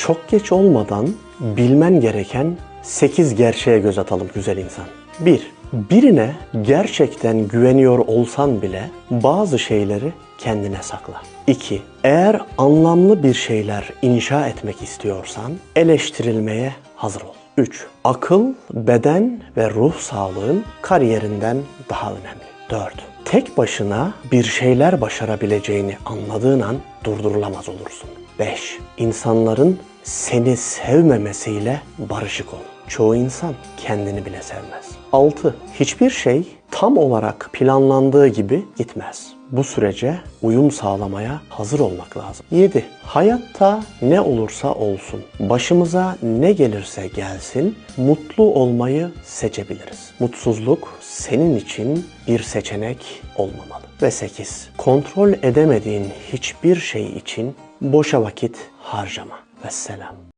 Çok geç olmadan bilmen gereken 8 gerçeğe göz atalım güzel insan. 1. Birine gerçekten güveniyor olsan bile bazı şeyleri kendine sakla. 2. Eğer anlamlı bir şeyler inşa etmek istiyorsan eleştirilmeye hazır ol. 3. Akıl, beden ve ruh sağlığın kariyerinden daha önemli. 4. Tek başına bir şeyler başarabileceğini anladığın an durdurulamaz olursun. 5. İnsanların seni sevmemesiyle barışık ol. Çoğu insan kendini bile sevmez. 6. Hiçbir şey tam olarak planlandığı gibi gitmez. Bu sürece uyum sağlamaya hazır olmak lazım. 7. Hayatta ne olursa olsun, başımıza ne gelirse gelsin, mutlu olmayı seçebiliriz. Mutsuzluk senin için bir seçenek olmamalı. Ve 8. Kontrol edemediğin hiçbir şey için boşa vakit harcama. Vesselam.